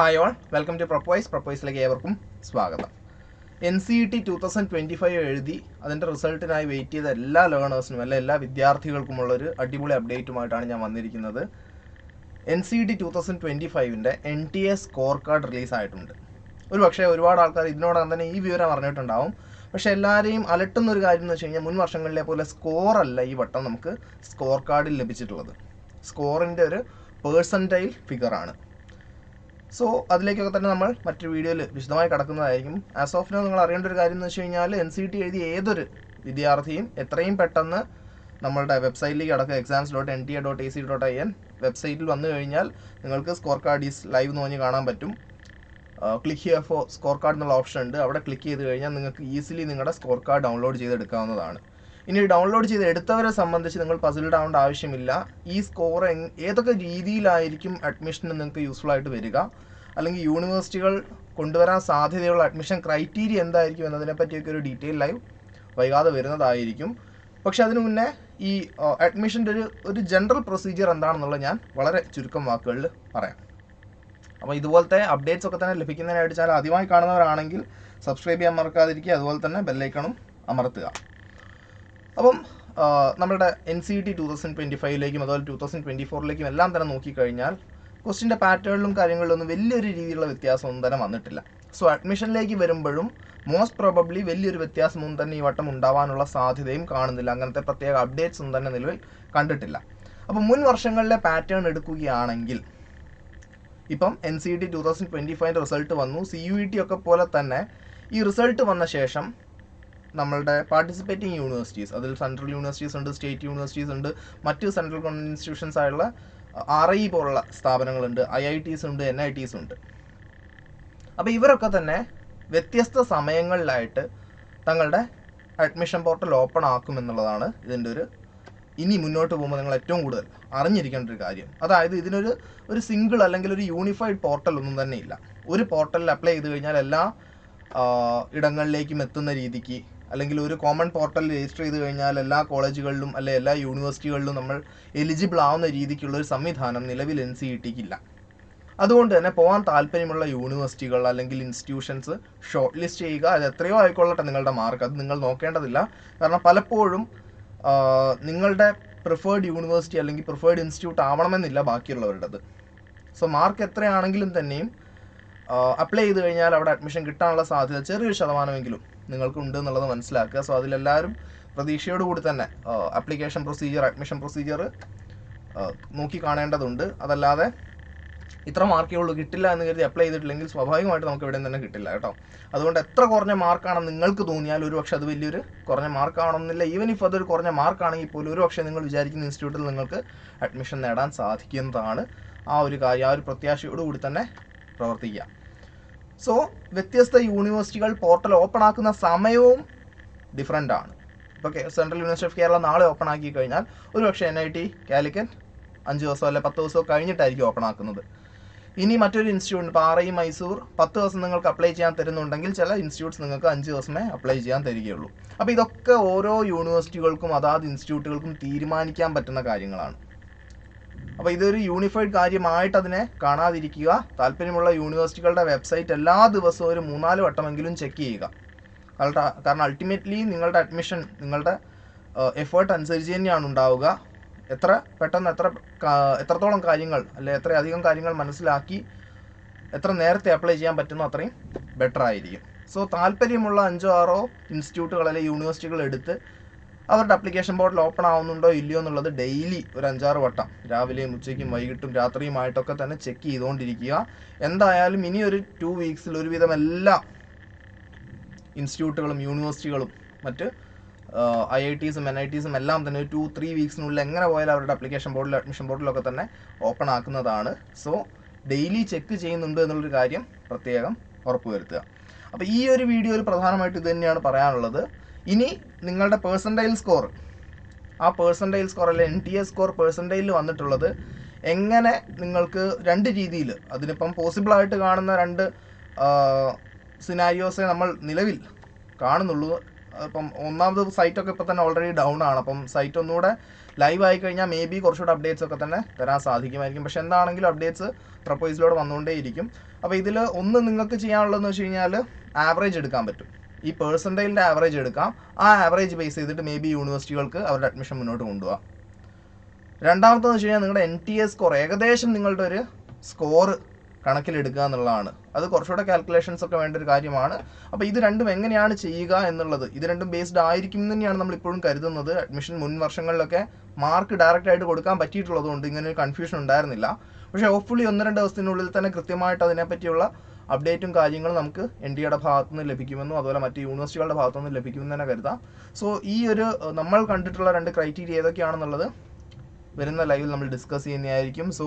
Hi all welcome to പ്രൊപ്പോയ്സ് പ്രൊപ്പോയ്സിലേക്ക് ഏവർക്കും സ്വാഗതം. N C E T two thousand twenty five എഴുതി അതിന്റെ റിസൾട്ടിനായി വെയിറ്റ് ചെയ്ത എല്ലാ ലേണേഴ്സിനും അല്ല എല്ലാ വിദ്യാർത്ഥികൾക്കുമുള്ളൊരു അടിപൊളി അപ്ഡേറ്റുമായിട്ടാണ് ഞാൻ വന്നിരിക്കുന്നത്. N C E T two thousand twenty ഫൈവിന്റെ N T A score card release ആയിട്ടുണ്ട്. ഒരു പക്ഷേ ഒരുപാട് ആൾക്കാർ ഇതിനോടകം തന്നെ ഈ വിവരം അറിഞ്ഞിട്ടുണ്ടാവും. പക്ഷേ എല്ലാവരെയും അലട്ടുന്ന ഒരു കാര്യം എന്ന് വെച്ച് കഴിഞ്ഞാൽ മുൻ വർഷങ്ങളിലെ പോലെ സ്കോറല്ല ഈ വട്ടം നമുക്ക് സ്കോർ കാർഡിൽ ലഭിച്ചിട്ടുള്ളത്. സ്കോറിന്റെ ഒരു പേഴ്സന്റൈൽ ഫിഗറാണ് സോ അതിലേക്കൊക്കെ തന്നെ നമ്മൾ മറ്റൊരു വീഡിയോയിൽ വിശദമായി കടക്കുന്നതായിരിക്കും. ആസ് ഓഫ് നോ നിങ്ങൾ അറിയേണ്ട ഒരു കാര്യം എന്ന് വെച്ച് കഴിഞ്ഞാൽ എൻ സി ടി എഴുതിയ ഏതൊരു വിദ്യാർത്ഥിയും എത്രയും പെട്ടെന്ന് നമ്മളുടെ വെബ്സൈറ്റിലേക്ക് അടക്കുക exams dot N T A dot A C dot I N വെബ്സൈറ്റിൽ വന്നു കഴിഞ്ഞാൽ നിങ്ങൾക്ക് സ്കോർ കാർഡ് ഈസ് ലൈവ് എന്ന് പറഞ്ഞ് കാണാൻ പറ്റും. Click here for score card എന്നുള്ള ഓപ്ഷൻ ഉണ്ട്. അവിടെ ക്ലിക്ക് ചെയ്ത് കഴിഞ്ഞാൽ നിങ്ങൾക്ക് ഈസിലി നിങ്ങളുടെ സ്കോർ കാർഡ് ഡൗൺലോഡ് ചെയ്തെടുക്കാവുന്നതാണ്. ഇനി ഡൗൺലോഡ് ചെയ്ത് എടുത്തവരെ സംബന്ധിച്ച് നിങ്ങൾ പസിൽഡ് ആവേണ്ട ആവശ്യമില്ല. ഈ സ്കോർ ഏതൊക്കെ രീതിയിലായിരിക്കും അഡ്മിഷന് നിങ്ങൾക്ക് യൂസ്ഫുൾ ആയിട്ട് വരിക? അല്ലെങ്കിൽ യൂണിവേഴ്സിറ്റികൾ കൊണ്ടുവരാൻ സാധ്യതയുള്ള അഡ്മിഷൻ ക്രൈറ്റീരിയ എന്തായിരിക്കും എന്നതിനെ പറ്റിയൊക്കെ ഒരു ഡീറ്റെയിൽ ലൈവ് വൈകാതെ വരുന്നതായിരിക്കും. പക്ഷെ അതിനു മുന്നേ ഈ അഡ്മിഷന്റെ ഒരു ഒരു ജനറൽ പ്രൊസീജിയർ എന്താണെന്നുള്ളത് ഞാൻ വളരെ ചുരുക്കം വാക്കുകളിൽ പറയാം. അപ്പോൾ ഇതുപോലത്തെ അപ്ഡേറ്റ്സ് ഒക്കെ തന്നെ ലഭിക്കുന്നതിനായിട്ട് ചാനൽ ആദ്യമായി കാണുന്നവരാണെങ്കിൽ സബ്സ്ക്രൈബ് ചെയ്യാൻ മറക്കാതിരിക്കുക. അതുപോലെ തന്നെ ബെല്ലൈക്കണും അമർത്തുക. അപ്പം നമ്മുടെ N C T two thousand twenty ഫൈവിലേക്കും അതുപോലെ ടു തൗസൻഡ് ട്വന്റി ഫോറിലേക്കും എല്ലാം തന്നെ നോക്കിക്കഴിഞ്ഞാൽ ക്വസ്റ്റിന്റെ പാറ്റേണിലും കാര്യങ്ങളിലൊന്നും വലിയൊരു രീതിയിലുള്ള വ്യത്യാസമൊന്നും തന്നെ വന്നിട്ടില്ല. സോ അഡ്മിഷനിലേക്ക് വരുമ്പോഴും മോസ്റ്റ് പ്രോബബ്ലി വലിയൊരു വ്യത്യാസമൊന്നും തന്നെ ഈ വട്ടം ഉണ്ടാവാനുള്ള സാധ്യതയും കാണുന്നില്ല. അങ്ങനത്തെ പ്രത്യേക അപ്ഡേറ്റ്സ് ഒന്നും തന്നെ നിലവിൽ കണ്ടിട്ടില്ല. അപ്പോൾ മുൻ വർഷങ്ങളിലെ പാറ്റേൺ എടുക്കുകയാണെങ്കിൽ ഇപ്പം N C T two thousand twenty ഫൈവിന്റെ result വന്നു. സി യു ഇ ടി ഒക്കെ പോലെ തന്നെ ഈ റിസൾട്ട് വന്ന ശേഷം നമ്മളുടെ പാർട്ടിസിപ്പേറ്റിംഗ് യൂണിവേഴ്സിറ്റീസ് അതിൽ സെൻട്രൽ യൂണിവേഴ്സിറ്റീസ് ഉണ്ട് സ്റ്റേറ്റ് യൂണിവേഴ്സിറ്റീസ് ഉണ്ട് മറ്റ് സെൻട്രൽ ഗവൺമെന്റ് ഇൻസ്റ്റിറ്റ്യൂഷൻസ് ആയുള്ള ആർ ഐ പോലുള്ള സ്ഥാപനങ്ങളുണ്ട് ഐ ഐ ടീസ് ഉണ്ട് എൻ ഐ ടീസ് ഉണ്ട്. അപ്പോൾ ഇവരൊക്കെ തന്നെ വ്യത്യസ്ത സമയങ്ങളിലായിട്ട് തങ്ങളുടെ അഡ്മിഷൻ പോർട്ടൽ ഓപ്പൺ ആക്കും എന്നുള്ളതാണ് ഇതിന്റെ ഒരു ഇനി മുന്നോട്ട് പോകുമ്പോൾ നിങ്ങൾ ഏറ്റവും കൂടുതൽ അറിഞ്ഞിരിക്കേണ്ട ഒരു കാര്യം. അതായത് ഇതിനൊരു ഒരു സിംഗിൾ അല്ലെങ്കിൽ ഒരു യൂണിഫൈഡ് പോർട്ടൽ ഒന്നും തന്നെ ഇല്ല. ഒരു പോർട്ടലിൽ അപ്ലൈ ചെയ്ത് കഴിഞ്ഞാൽ എല്ലാ ഇടങ്ങളിലേക്കും എത്തുന്ന രീതിക്ക് അല്ലെങ്കിൽ ഒരു കോമൺ പോർട്ടലിൽ രജിസ്റ്റർ ചെയ്ത് കഴിഞ്ഞാൽ എല്ലാ കോളേജുകളിലും അല്ലെ എല്ലാ യൂണിവേഴ്സിറ്റികളിലും നമ്മൾ എലിജിബിൾ ആവുന്ന രീതിക്കുള്ള ഒരു സംവിധാനം നിലവിൽ എൻ സി ഇ ടിക്കില്ല അതുകൊണ്ട് തന്നെ പോകാൻ താല്പര്യമുള്ള യൂണിവേഴ്സിറ്റികൾ അല്ലെങ്കിൽ ഇൻസ്റ്റിറ്റ്യൂഷൻസ് ഷോർട്ട് ലിസ്റ്റ് ചെയ്യുക അത് എത്രയോ ആയിക്കൊള്ളട്ടെ നിങ്ങളുടെ മാർക്ക് അത് നിങ്ങൾ നോക്കേണ്ടതില്ല. കാരണം പലപ്പോഴും നിങ്ങളുടെ പ്രിഫേർഡ് യൂണിവേഴ്സിറ്റി അല്ലെങ്കിൽ പ്രിഫേർഡ് ഇൻസ്റ്റിറ്റ്യൂട്ട് ആവണമെന്നില്ല ബാക്കിയുള്ളവരുടേത് സോ മാർക്ക് എത്രയാണെങ്കിലും തന്നെയും അപ്ലൈ ചെയ്ത് കഴിഞ്ഞാൽ അവിടെ അഡ്മിഷൻ കിട്ടാനുള്ള സാധ്യത ചെറിയൊരു ശതമാനമെങ്കിലും നിങ്ങൾക്ക് ഉണ്ട് എന്നുള്ളത് മനസ്സിലാക്കുക. സോ അതിലെല്ലാവരും പ്രതീക്ഷയോടുകൂടി തന്നെ അപ്ലിക്കേഷൻ പ്രൊസീജിയർ അഡ്മിഷൻ പ്രൊസീജിയർ നോക്കി കാണേണ്ടതുണ്ട്. അതല്ലാതെ ഇത്ര മാർക്കേ ഉള്ളൂ കിട്ടില്ല എന്ന് കരുതി അപ്ലൈ ചെയ്തിട്ടില്ലെങ്കിൽ സ്വാഭാവികമായിട്ട് നമുക്ക് ഇവിടെ തന്നെ കിട്ടില്ല കേട്ടോ. അതുകൊണ്ട് എത്ര കുറഞ്ഞ മാർക്കാണെന്ന് നിങ്ങൾക്ക് തോന്നിയാൽ ഒരു പക്ഷേ അത് വലിയൊരു കുറഞ്ഞ മാർക്കാണെന്നില്ല ഈവൻ ഇഫ് അതൊരു കുറഞ്ഞ മാർക്കാണെങ്കിൽ പോലും ഒരു പക്ഷേ നിങ്ങൾ വിചാരിക്കുന്ന ഇൻസ്റ്റിറ്റ്യൂട്ടിൽ നിങ്ങൾക്ക് അഡ്മിഷൻ നേടാൻ സാധിക്കുന്നതാണ് ആ ഒരു കാര്യം. ആ ഒരു പ്രത്യാശയോടുകൂടി തന്നെ പ്രവർത്തിക്കുക. സോ വ്യത്യസ്ത യൂണിവേഴ്സിറ്റികൾ പോർട്ടൽ ഓപ്പൺ ആക്കുന്ന സമയവും ഡിഫറെന്റ് ആണ്. ഇപ്പോൾ സെൻട്രൽ യൂണിവേഴ്സിറ്റി ഓഫ് കേരള നാളെ ഓപ്പൺ ആക്കി കഴിഞ്ഞാൽ ഒരു പക്ഷേ എൻ ഐ ടി കാലിക്കറ്റ് അഞ്ച് ദിവസം അല്ലെ പത്ത് ദിവസമോ കഴിഞ്ഞിട്ടായിരിക്കും ഓപ്പൺ ആക്കുന്നത്. ഇനി മറ്റൊരു ഇൻസ്റ്റിറ്റ്യൂട്ട് ആർ മൈസൂർ. പത്ത് ദിവസം നിങ്ങൾക്ക് അപ്ലൈ ചെയ്യാൻ തരുന്നുണ്ടെങ്കിൽ ചില ഇൻസ്റ്റിറ്റ്യൂട്ട്സ് നിങ്ങൾക്ക് അഞ്ച് ദിവസമേ അപ്ലൈ ചെയ്യാൻ തരികയുള്ളൂ. അപ്പോൾ ഇതൊക്കെ ഓരോ യൂണിവേഴ്സിറ്റികൾക്കും അതാത് ഇൻസ്റ്റിറ്റ്യൂട്ടുകൾക്കും തീരുമാനിക്കാൻ പറ്റുന്ന കാര്യങ്ങളാണ്. അപ്പോൾ ഇതൊരു യൂണിഫൈഡ് കാര്യമായിട്ട് അതിനെ കാണാതിരിക്കുക. താല്പര്യമുള്ള യൂണിവേഴ്സിറ്റികളുടെ വെബ്സൈറ്റ് എല്ലാ ദിവസവും ഒരു മൂന്നാൽ വട്ടമെങ്കിലും ചെക്ക് ചെയ്യുക. കാരണം അൾട്ടിമേറ്റ്ലി നിങ്ങളുടെ അഡ്മിഷൻ നിങ്ങളുടെ എഫേർട്ട് അനുസരിച്ച് തന്നെയാണ് ഉണ്ടാവുക. എത്ര പെട്ടെന്ന് എത്ര എത്രത്തോളം കാര്യങ്ങൾ അല്ലെ എത്രയധികം കാര്യങ്ങൾ മനസ്സിലാക്കി എത്ര നേരത്തെ അപ്ലൈ ചെയ്യാൻ പറ്റുന്നോ അത്രയും ബെറ്റർ ആയിരിക്കും. സോ താല്പര്യമുള്ള അഞ്ചോ ആറോ ഇൻസ്റ്റിറ്റ്യൂട്ടുകൾ അല്ലെങ്കിൽ യൂണിവേഴ്സിറ്റികൾ എടുത്ത് അവരുടെ അപ്ലിക്കേഷൻ പോർട്ടൽ ഓപ്പൺ ആവുന്നുണ്ടോ ഇല്ലയോ എന്നുള്ളത് ഡെയിലി ഒരു അഞ്ചാറ് വട്ടം. രാവിലെയും ഉച്ചയ്ക്കും വൈകിട്ടും രാത്രിയുമായിട്ടൊക്കെ തന്നെ ചെക്ക് ചെയ്തുകൊണ്ടിരിക്കുക. എന്തായാലും ഇനി ഒരു ടു വീക്സിൽ ഒരുവിധം എല്ലാ ഇൻസ്റ്റിറ്റ്യൂട്ടുകളും യൂണിവേഴ്സിറ്റികളും മറ്റ് ഐ ഐ ടീസും എൻ ഐ ടീസും എല്ലാം തന്നെ ഒരു ടു ത്രീ വീക്സിനുള്ളിൽ എങ്ങനെ പോയാലും അവരുടെ അപ്ലിക്കേഷൻ ബോർഡിൽ അഡ്മിഷൻ ബോർഡിലൊക്കെ തന്നെ ഓപ്പൺ ആക്കുന്നതാണ്. സോ ഡെയിലി ചെക്ക് ചെയ്യുന്നുണ്ട് എന്നുള്ളൊരു കാര്യം പ്രത്യേകം ഉറപ്പുവരുത്തുക. അപ്പോൾ ഈ ഒരു വീഡിയോയിൽ പ്രധാനമായിട്ട് ഇത് തന്നെയാണ് പറയാനുള്ളത്. ഇനി നിങ്ങളുടെ പേഴ്സന്റൈൽ സ്കോർ ആ പേഴ്സന്റൈൽ സ്കോർ അല്ലെ എൻ ടി എ സ്കോർ പേഴ്സന്റൈലിൽ വന്നിട്ടുള്ളത് എങ്ങനെ നിങ്ങൾക്ക് രണ്ട് രീതിയിൽ അതിനിപ്പം പോസിബിളായിട്ട് കാണുന്ന രണ്ട് സിനാരിയോസെ നമ്മൾ നിലവിൽ കാണുന്നുള്ളൂ. ഇപ്പം ഒന്നാമത് സൈറ്റൊക്കെ ഇപ്പം തന്നെ ഓൾറെഡി ഡൗൺ ആണ്. അപ്പം സൈറ്റ് ഒന്നുകൂടെ ലൈവ് ആയി കഴിഞ്ഞാൽ മേ ബി കുറച്ചുകൂടെ അപ്ഡേറ്റ്സ് ഒക്കെ തന്നെ തരാൻ സാധിക്കുമായിരിക്കും. പക്ഷെ എന്താണെങ്കിലും അപ്ഡേറ്റ്സ് പ്രപ്പോസിലൂടെ വന്നുകൊണ്ടേയിരിക്കും. അപ്പോൾ ഇതിൽ ഒന്ന് നിങ്ങൾക്ക് ചെയ്യാനുള്ളതെന്ന് വെച്ച് കഴിഞ്ഞാൽ ആവറേജ് എടുക്കാൻ പറ്റും. ഈ പേഴ്സന്റൈലിന്റെ ആവറേജ് എടുക്കാം. ആ ആവറേജ് ബേസ് ചെയ്തിട്ട് മേ ബി യൂണിവേഴ്സിറ്റികൾക്ക് അവരുടെ അഡ്മിഷൻ മുന്നോട്ട് കൊണ്ടുപോകാം രണ്ടാമത്തെന്ന് വെച്ച് കഴിഞ്ഞാൽ നിങ്ങളുടെ എൻ ടി എ സ്കോർ ഏകദേശം നിങ്ങളുടെ ഒരു സ്കോർ കണക്കിലെടുക്കുക എന്നുള്ളതാണ്. അത് കുറച്ചുകൂടെ കാൽക്കുലേഷൻസ് ഒക്കെ വേണ്ട ഒരു കാര്യമാണ്. അപ്പോൾ ഇത് രണ്ടും എങ്ങനെയാണ് ചെയ്യുക എന്നുള്ളത് ഇത് രണ്ടും ബേസ്ഡ് ആയിരിക്കും തന്നെയാണ് നമ്മൾ ഇപ്പോഴും കരുതുന്നത്. അഡ്മിഷൻ മുൻ വർഷങ്ങളിലൊക്കെ മാർക്ക് ഡയറക്റ്റ് ആയിട്ട് കൊടുക്കാൻ പറ്റിയിട്ടുള്ളതുകൊണ്ട് ഇങ്ങനെ ഒരു കൺഫ്യൂഷൻ ഉണ്ടായിരുന്നില്ല. പക്ഷേ ഹോപ്പ്ഫുള്ളി ഒന്ന് രണ്ട് ദിവസത്തിനുള്ളിൽ തന്നെ കൃത്യമായിട്ട് അതിനെപ്പറ്റിയുള്ള അപ്ഡേറ്റും കാര്യങ്ങളും നമുക്ക് എൻ ഡി എയുടെ ഭാഗത്തു നിന്ന് ലഭിക്കുമെന്നും അതുപോലെ മറ്റ് യൂണിവേഴ്സിറ്റികളുടെ ഭാഗത്തു നിന്ന് ലഭിക്കുമെന്ന് തന്നെ കരുതാം. സോ ഈ ഒരു നമ്മൾ കണ്ടിട്ടുള്ള രണ്ട് ക്രൈറ്റീരിയ ഏതൊക്കെയാണെന്നുള്ളത് വരുന്ന ലൈവിൽ നമ്മൾ ഡിസ്കസ് ചെയ്യുന്നതായിരിക്കും. സോ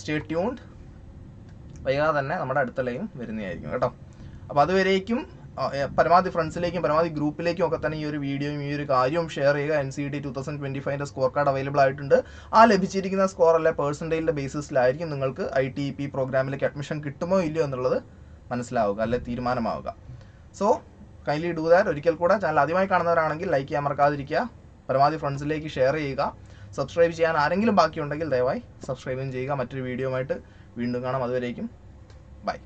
സ്റ്റേ ട്യൂൺഡ് വൈകാതെ തന്നെ നമ്മുടെ അടുത്ത ലൈവും വരുന്നതായിരിക്കും കേട്ടോ. അപ്പോൾ അതുവരേക്കും പരമാവധി ഫ്രണ്ട്സിലേക്കും പരമാവധി ഗ്രൂപ്പിലേക്കും ഒക്കെ തന്നെ ഈ ഒരു വീഡിയോയും ഈ ഒരു കാര്യവും ഷെയർ ചെയ്യുക. N C T two thousand score card available ആയിട്ടുണ്ട്. ആ ലഭിച്ചിരിക്കുന്ന സ്കോർ അല്ലെ പേഴ്സന്റേജിന്റെ ബേസിസിലായിരിക്കും നിങ്ങൾക്ക് ഐ ടി പി പ്രോഗ്രാമിലേക്ക് അഡ്മിഷൻ കിട്ടുമോ ഇല്ലയോ എന്നുള്ളത് മനസ്സിലാവുക അല്ലെ തീരുമാനമാവുക. സോ കൈലി ഡൂ ദാറ്റ് ഒരിക്കൽ കൂടെ ചാനൽ ആദ്യമായി കാണുന്നവരാണെങ്കിൽ ലൈക്ക് ചെയ്യാൻ മറക്കാതിരിക്കുക. പരമാവധി ഫ്രണ്ട്സിലേക്ക് ഷെയർ ചെയ്യുക. സബ്സ്ക്രൈബ് ചെയ്യാൻ ആരെങ്കിലും ബാക്കിയുണ്ടെങ്കിൽ ദയവായി സബ്സ്ക്രൈബും ചെയ്യുക. മറ്റൊരു വീഡിയോയുമായിട്ട് വീണ്ടും കാണാം. അതുവരേക്കും. ബൈ